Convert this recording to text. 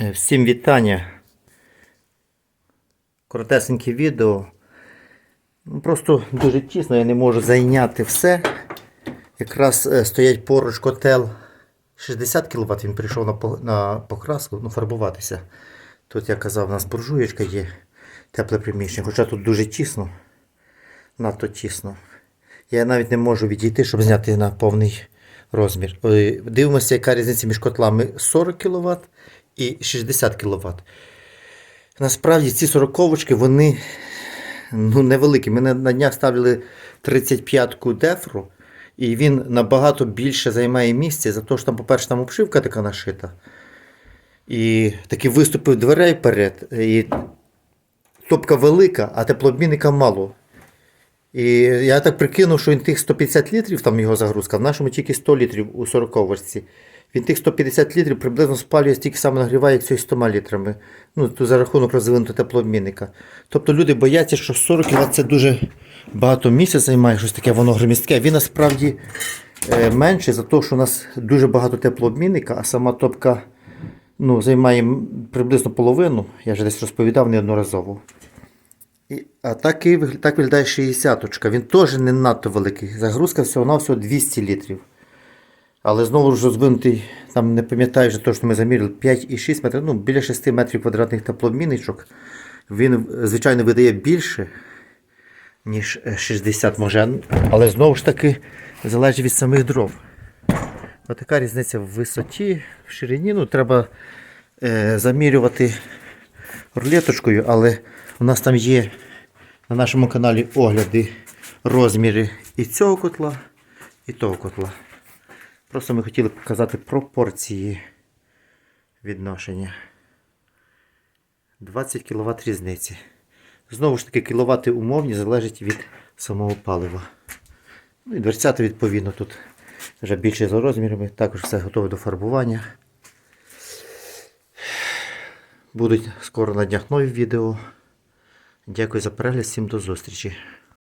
Е, Всім вітання. Коротесеньке відео. Ну, Просто дуже тісно, я не можу зайняти все. Якраз е, стоять поруч котел 60 кВт, він прийшов на, покраску, ну, фарбуватися. Тут, я казав, у нас буржуєчка є, тепле приміщення, хоча тут дуже тісно, надто тісно. Я навіть не можу відійти, щоб зняти на повний розмір. Е, Дивимося, яка різниця між котлами 40 кВт і 60 кВт. Насправді ці 40 вони ну, невеликі. Ми на, днях ставили 35-ку дефру, і він набагато більше займає місця, за те, що там, по-перше, там обшивка така нашита. І такі виступи дверей перед. І топка велика, а теплообмінника мало. І я так прикинув, що він тих 150 літрів, там його загрузка, в нашому тільки 100 літрів у 40-ці. Він тих 150 літрів приблизно спалює стільки саме нагріває, як цей 100 літрами. Ну, то за рахунок розвинутого теплообмінника. Тобто люди бояться, що 40 кВт це дуже багато місця займає, щось таке, воно громістке. Він насправді е, менше за те, що у нас дуже багато теплообмінника, а сама топка ну, займає приблизно половину. Я вже десь розповідав неодноразово. І, а так, і, так виглядає 60-очка. Він теж не надто великий. Загрузка всього-навсього 200 літрів. Але знову ж розвинутий, там не пам'ятаю вже точно ми заміряли 5,6 метрів, ну біля 6 метрів квадратних теплообмінничок. Він, звичайно, видає більше, ніж е, 60 може. Але знову ж таки залежить від самих дров. Отака різниця в висоті, в ширині. Ну, треба е, замірювати рулеточкою, але у нас там є на нашому каналі огляди, розміри і цього котла, і того котла. Просто ми хотіли показати пропорції відношення. 20 кВт різниці. Знову ж таки, кіловати умовні залежать від самого палива. Ну і дверцята відповідно тут вже більше за розмірами. Також все готове до фарбування. Будуть скоро на днях нові відео. Дякую за перегляд, всім до зустрічі.